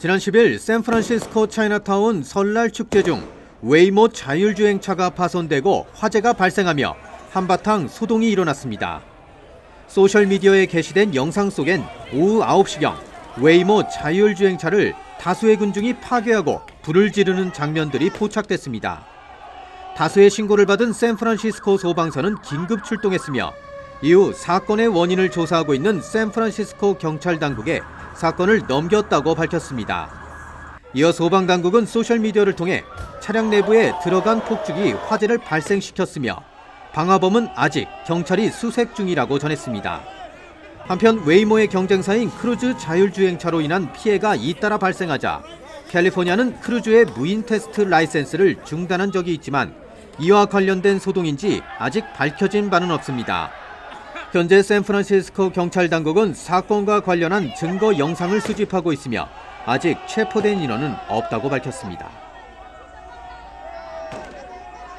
지난 10일 샌프란시스코 차이나타운 설날 축제 중 웨이모 자율주행차가 파손되고 화재가 발생하며 한바탕 소동이 일어났습니다. 소셜미디어에 게시된 영상 속엔 오후 9시경 웨이모 자율주행차를 다수의 군중이 파괴하고 불을 지르는 장면들이 포착됐습니다. 다수의 신고를 받은 샌프란시스코 소방서는 긴급 출동했으며 이후 사건의 원인을 조사하고 있는 샌프란시스코 경찰 당국에 사건을 넘겼다고 밝혔습니다. 이어 소방 당국은 소셜 미디어를 통해 차량 내부에 들어간 폭죽이 화재를 발생시켰으며 방화범은 아직 경찰이 수색 중이라고 전했습니다. 한편 웨이모의 경쟁사인 크루즈 자율주행차로 인한 피해가 잇따라 발생하자 캘리포니아는 크루즈의 무인 테스트 라이센스를 중단한 적이 있지만 이와 관련된 소동인지 아직 밝혀진 바는 없습니다. 현재 샌프란시스코 경찰 당국은 사건과 관련한 증거 영상을 수집하고 있으며 아직 체포된 인원은 없다고 밝혔습니다.